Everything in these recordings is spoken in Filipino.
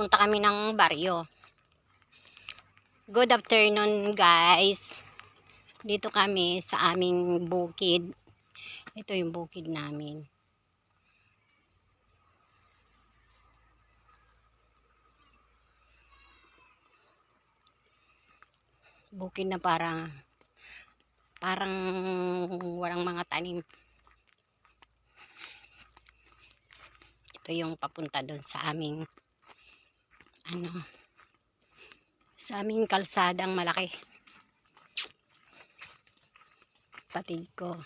papunta kami ng baryo. Good afternoon guys. Dito kami sa aming bukid. Ito yung bukid namin. Bukid na parang parang walang mga tanim. Ito yung papunta doon sa aming ano sa aming kalsadang malaki. Patid ko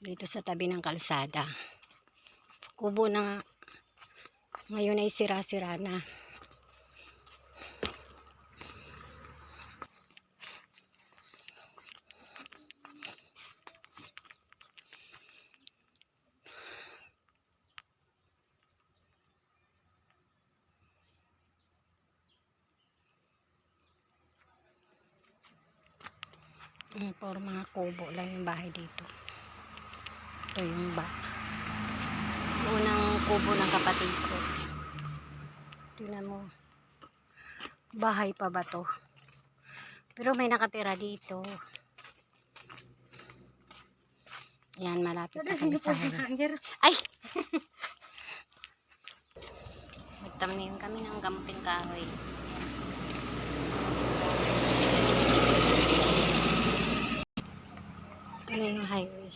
dito sa tabi ng kalsada. Kubo na nga. ngayon ay sira-sira na. Mm, puro mga kubo lang yung bahay dito. Ito yung ba. Unang kubo ng kapatid ko. Tingnan mo. Bahay pa ba to? Pero may nakatira dito. Yan, malapit na kami sa highway. Ay! Nagtamnim kami ng gamping kahoy. Yan. Ito na yung highway.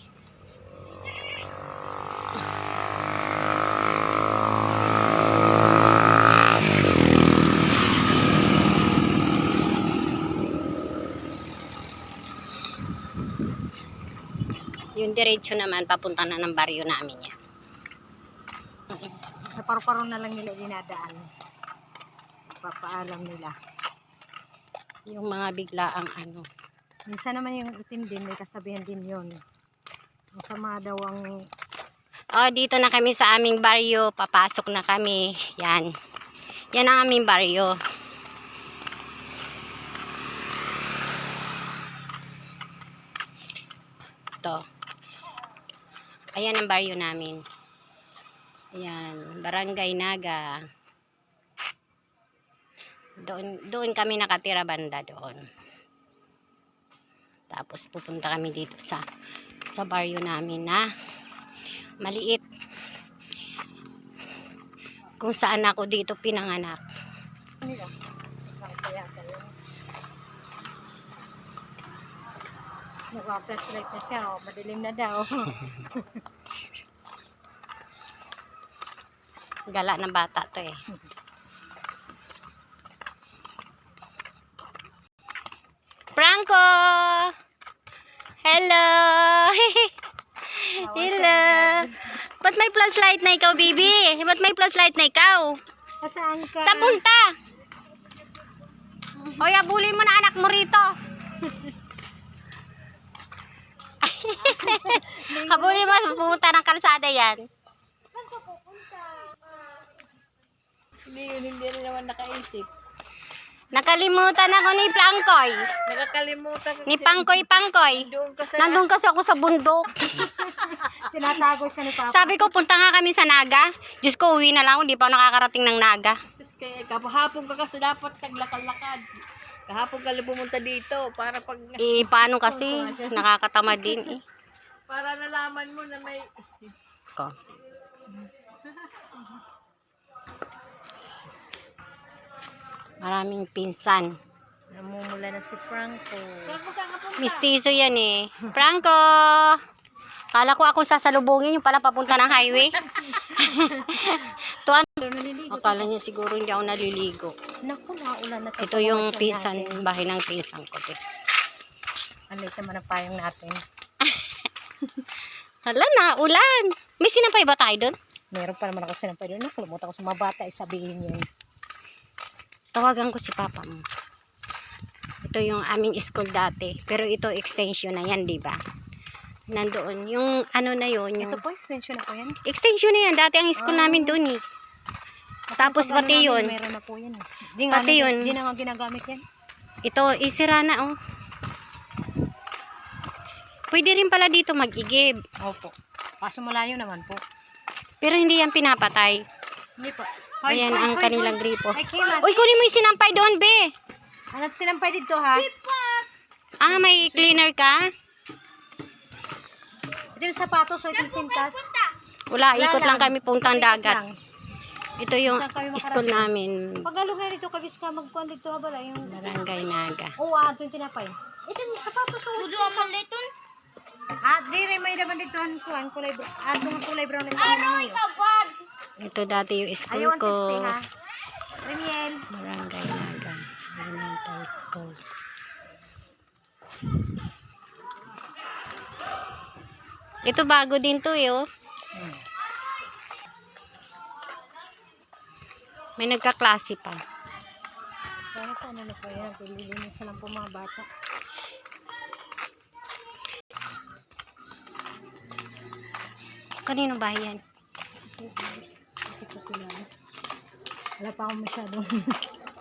Yung diretso naman, papunta na ng baryo namin yan. Sa paru-paro na lang nila dinadaan. Papaalam nila. Yung mga biglaang ano. Minsan naman yung itim din, may kasabihan din yun. Masama daw ang Oh, dito na kami sa aming baryo. Papasok na kami. Yan. Yan ang aming baryo. Ito. Ayan ang baryo namin. Ayan. Barangay Naga. Doon, doon kami nakatira banda doon. Tapos pupunta kami dito sa sa baryo namin na maliit. Kung saan ako dito pinanganak. Nagwa-flashlight na siya, oh. madilim na daw. Gala ng bata to eh. Franco! Hello! Hello! Ba't may flashlight na ikaw, baby? Ba't may flashlight na ikaw? Saan ka? Sa punta! Hoy, abulin mo na anak mo rito. Habulin mo, pumunta ng kalsada yan. Hindi yun, hindi rin naman nakaisip. Nakalimutan ako ni Pangkoy. Nakakalimutan ko. Ni Pangkoy Pangkoy. Nandun kasi ako sa bundok. Tinatago siya ni Papa. Sabi ko, punta nga kami sa Naga. Diyos ko, uwi na lang. Hindi pa ako nakakarating ng Naga. Sus, kaya kapahapon ka kasi dapat naglakad-lakad. Kahapon ka pumunta dito para pag Eh, paano kasi? Nakakatamad din eh. para nalaman mo na may Ko. Maraming pinsan. namumula na si Franco. Punta? Mistizo yan eh. Franco! Kala ko ako sasalubungin yung pala papunta ng highway. Tuwan. Akala niya siguro hindi ako naliligo. Naku, naulan na Ito yung pinsan, bahay ng pinsan ko. Ang late naman ang payong natin. Hala na, ulan. May sinampay ba tayo doon? Meron pa naman ako sinampay doon. Nakalimutan ko sa mga bata, isabihin yun. Tawagan ko si papa mo. Ito yung aming school dati. Pero ito extension na yan, di ba? Nandoon. Yung ano na yun, yung... Ito po, extension na po yan. Extension na yan. Dati ang school Ah. namin doon eh. Kasi Tapos ano pati yun. Meron na po yan. eh. Di nga, Pati na- yun. Di na nga ginagamit yan. Ito, isira na oh. Pwede rin pala dito mag-igib. Opo. Kaso malayo naman po. Pero hindi yan pinapatay. Hindi po. Ayan ang kanilang gripo. Ay, Kimas. Uy, kunin mo yung sinampay doon, be. Anat sinampay dito ha. Ah, may cleaner ka? Ito yung sapatos o ito yung sintas. Wala, ikot lang lang. kami puntang dagat. Lang. Ito yung Saan kami makarating? school namin. Pag alo na dito, kabis ka magkuhan dito ha bala. Yung... Barangay Naga. Oo, oh, ato yung tinapay. Ito yung sapatos o. Udo aman dito. Ah, di rin may naman dito ang kuhan. Kulay brown. Ato ang kulay brown. Ano, ikaw? Ito dati yung school ko. Remiel. Barangay Naga. Elementary School. Ito bago din to eh, oh. May nagkaklase pa. Bakit ano na pa yan? Pililinis na lang po mga bata. Kanino ba yan? Ko kilala. Wala pa akong masyadong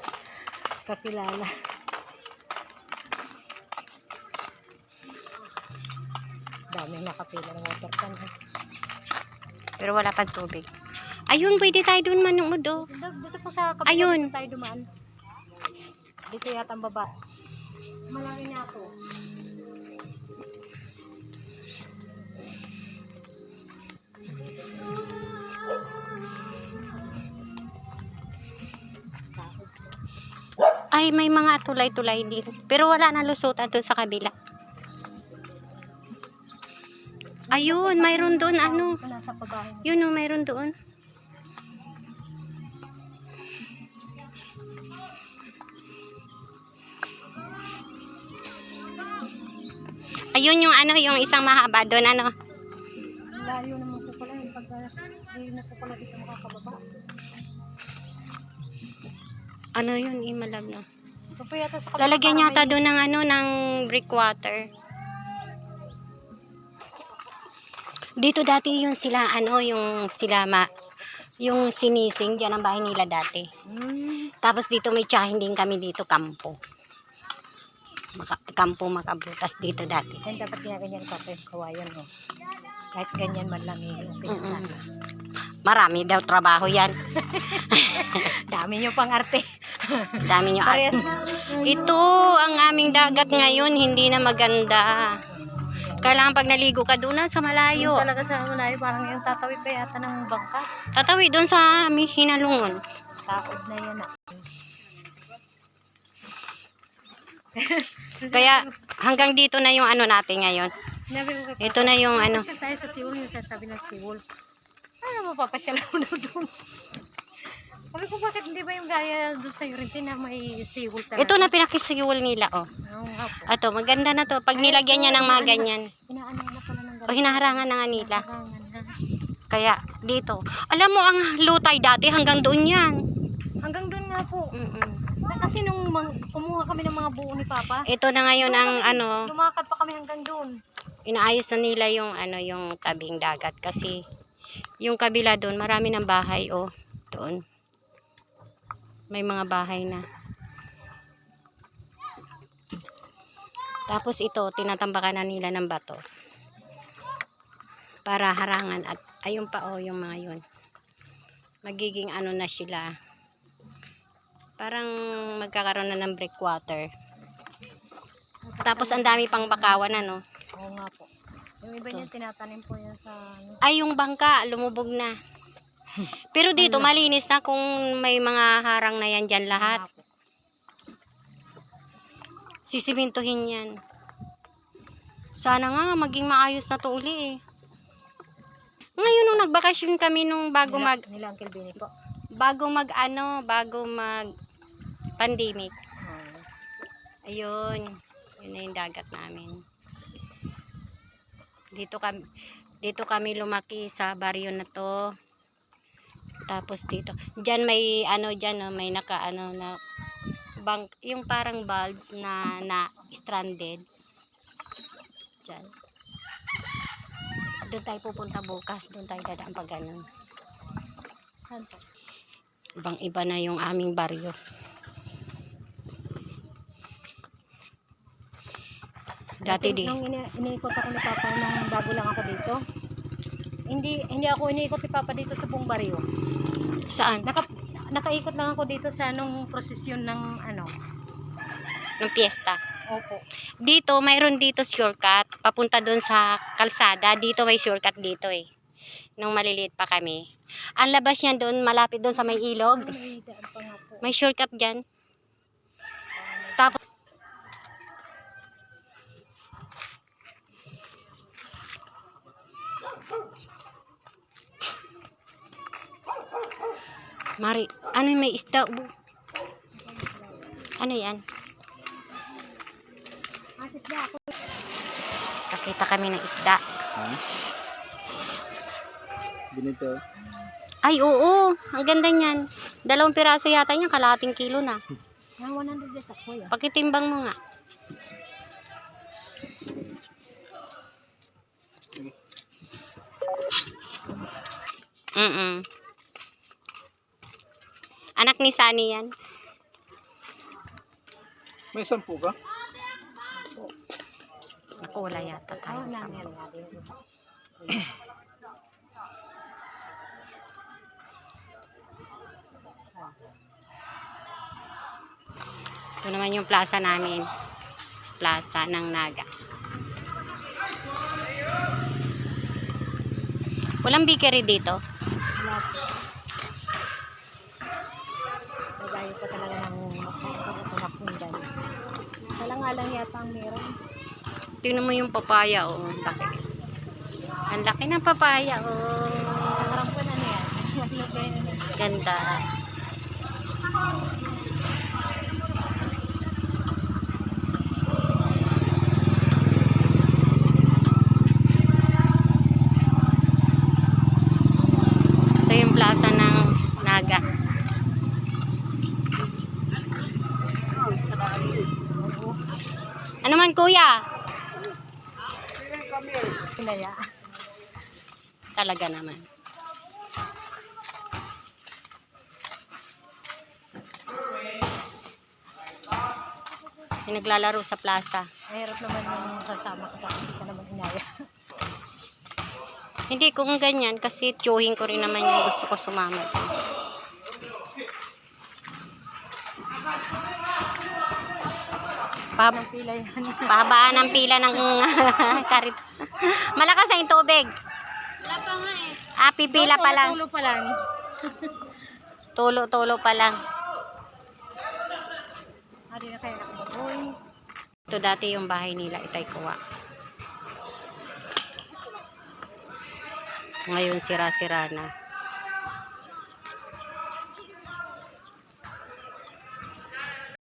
kakilala. Dami nakapila ng water can. ha. Pero wala pa tubig. Ayun, pwede tayo dun manood, oh. Dito, dito po sa kapila Ayun. dito tayo dumaan. Dito yata ang baba. Malaki na ako. Ay, may mga tulay-tulay din. Pero wala na lusutan dun sa kabila. Ayun, mayroon doon ano. Yun oh, mayroon doon. Ayun yung ano, yung isang mahaba doon, ano. Layo naman po pala yung pagka hindi na po pala dito makakababa. Ano yun, imalag na. Ito po yata sa. Lalagyan yata doon ng ano, ng brick water. Dito dati yung sila, ano, yung sila ma, yung sinising, dyan ang bahay nila dati. Hmm. Tapos dito may tsahin din kami dito, kampo. Maka, kampo makabutas dito dati. Yan dapat ginaganyan yung kawayan mo. Kahit ganyan man lang yung pinsan. Marami daw trabaho yan. Dami nyo pang arte. Dami nyo at. Ito, ang aming dagat ngayon, hindi na maganda. Kailangan pag naligo ka doon na sa malayo. Yung talaga sa malayo, parang yung tatawid pa yata ng bangka. Tatawi doon sa aming hinalungon. Taod na yan ah. Kaya hanggang dito na yung ano natin ngayon. Ito na yung ano. Papasyal tayo sa Seoul, yung sasabi ng Seoul. Ano mapapasyal ako daw doon? Sabi ko, bakit hindi ba yung gaya doon sa Urinti na may Seoul talaga? Ito na pinakisiwol nila, oh. Oo nga po. Ato, maganda na to. Pag nilagyan niya ng mga ganyan. Inaano na pala ng O hinaharangan na nga nila. Harangan na. Kaya dito. Alam mo, ang lutay dati hanggang doon yan. Hanggang doon nga po. Mm-mm. Kasi nung mang- kumuha kami ng mga buo ni Papa, Ito na ngayon ang ano, lumakad pa kami hanggang doon. inaayos na nila yung ano yung tabing dagat kasi yung kabila doon marami ng bahay oh doon may mga bahay na. Tapos ito tinatambakan na nila ng bato. Para harangan at ayun pa oh yung mga yun. Magiging ano na sila. Parang magkakaroon na ng breakwater. Tapos ang dami pang bakawan ano? Oo nga po. Yung iba niya tinatanim po yan sa ano. ay yung bangka lumubog na pero dito malinis na kung may mga harang na yan dyan lahat. sisimintuhin yan. Sana nga maging maayos na to uli eh. Ngayon nung nagbakasyon kami nung bago mag Nila Uncle Benny po. bago mag ano bago mag pandemic. Oo. ayun. Yun na yung dagat namin. Dito kami dito kami lumaki sa baryo na to tapos dito diyan may ano diyan no, may naka ano na bank yung parang bulbs na na stranded diyan doon tayo pupunta bukas doon tayo dadaan pag ganun Saan po? ibang iba na yung aming baryo dati di Nung ini iniikot ako ni Papa nung bago lang ako dito. Hindi hindi ako iniikot ni Papa dito sa buong baryo. saan Naka nakaikot lang ako dito sa anong prosesyon ng ano. ng piyesta. Opo. Dito, mayroon dito shortcut. Papunta doon sa kalsada. Dito may shortcut dito eh. Nung maliliit pa kami. Ang labas niyan doon, malapit doon sa may ilog. May shortcut dyan. Tapos, Mari, ano may isda? Bu? Ano yan? Asit na ako. Kakita kami ng isda. Ha? Ganito. Ay, oo. Ang ganda niyan. Dalawang piraso yata niyan, kalahating kilo na. Ang 100 days ako yan. Pakitimbang mo nga. Mm Anak ni Sunny yan. May sampu ka? Naku, wala yata tayo Oh, sa nang yan. Ito naman yung plaza namin. Plaza ng Naga. Walang bakery dito. Wala Magayo pa talaga ng makakapagpundan. Wala nga lang yata ang meron. Tingnan mo yung papaya, oh. Ang laki. Ang laki ng papaya, oh. Na kayo na yan. Ganda. Ito yung plaza ng Naga. Ano man kuya? Pinaya. Talaga naman. May naglalaro sa plaza. Mahirap naman yung sasama ka tapos hindi ka naman inaya. Hindi kung ganyan kasi tiyuhin ko rin naman yung gusto ko sumama. Pahab pahabaan ang pila ng karit. Malakas na yung tubig. Wala pa nga eh. Ah, pipila pa lang. Tulo pa lang. Tulo-tulo pa lang. Hari na kayo nakababoy. Ito dati yung bahay nila, Itay Kuwa. Ngayon sira-sira na.